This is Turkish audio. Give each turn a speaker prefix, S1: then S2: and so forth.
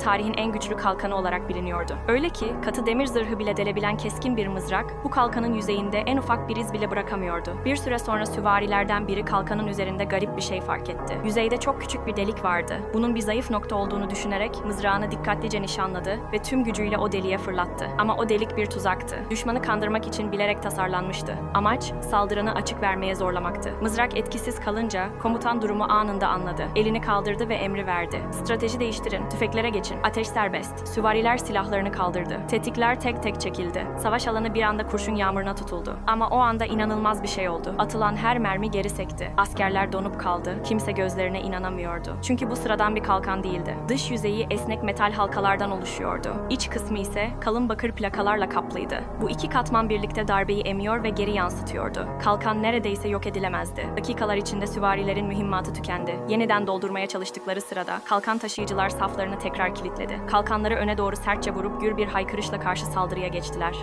S1: tarihin en güçlü kalkanı olarak biliniyordu. Öyle ki katı demir zırhı bile delebilen keskin bir mızrak bu kalkanın yüzeyinde en ufak bir iz bile bırakamıyordu. Bir süre sonra süvarilerden biri kalkanın üzerinde garip bir şey fark etti. Yüzeyde çok küçük bir delik vardı. Bunun bir zayıf nokta olduğunu düşünerek mızrağını dikkatlice nişanladı ve tüm gücüyle o deliğe fırlattı. Ama o delik bir tuzaktı. Düşmanı kandırmak için bilerek tasarlanmıştı. Amaç saldırını açık vermeye zorlamaktı. Mızrak etkisiz kalınca komutan durumu anında anladı. Elini kaldırdı ve emri verdi. Strateji değiştirin, tüfeklere geçin, ateş serbest. Süvariler silahlarını kaldırdı. Tetikler tek tek çekildi. Savaş alanı bir anda kurşun yağmuruna tutuldu. Ama o anda inanılmaz bir şey oldu. Atılan her mermi geri sekti. Askerler donup kaldı. Kimse gözlerine inanamıyordu. Çünkü bu sıradan bir kalkan değildi. Dış yüzeyi esnek metal halkalardan oluşuyordu. İç kısmı ise kalın bakır plakalarla kaplıydı. Bu iki katman birlikte darbeyi emiyor ve geri yansıtıyordu. Kalkan neredeyse yok edilemezdi. Dakikalar içinde süvarilerin mühimmatı tükendi. Yeniden doldurmaya çalıştıkları sırada kalkan taşıyıcılar saflarını tekrar kilitledi. Kalkanları öne doğru sertçe vurup gür bir haykırışla karşı saldırıya geçtiler.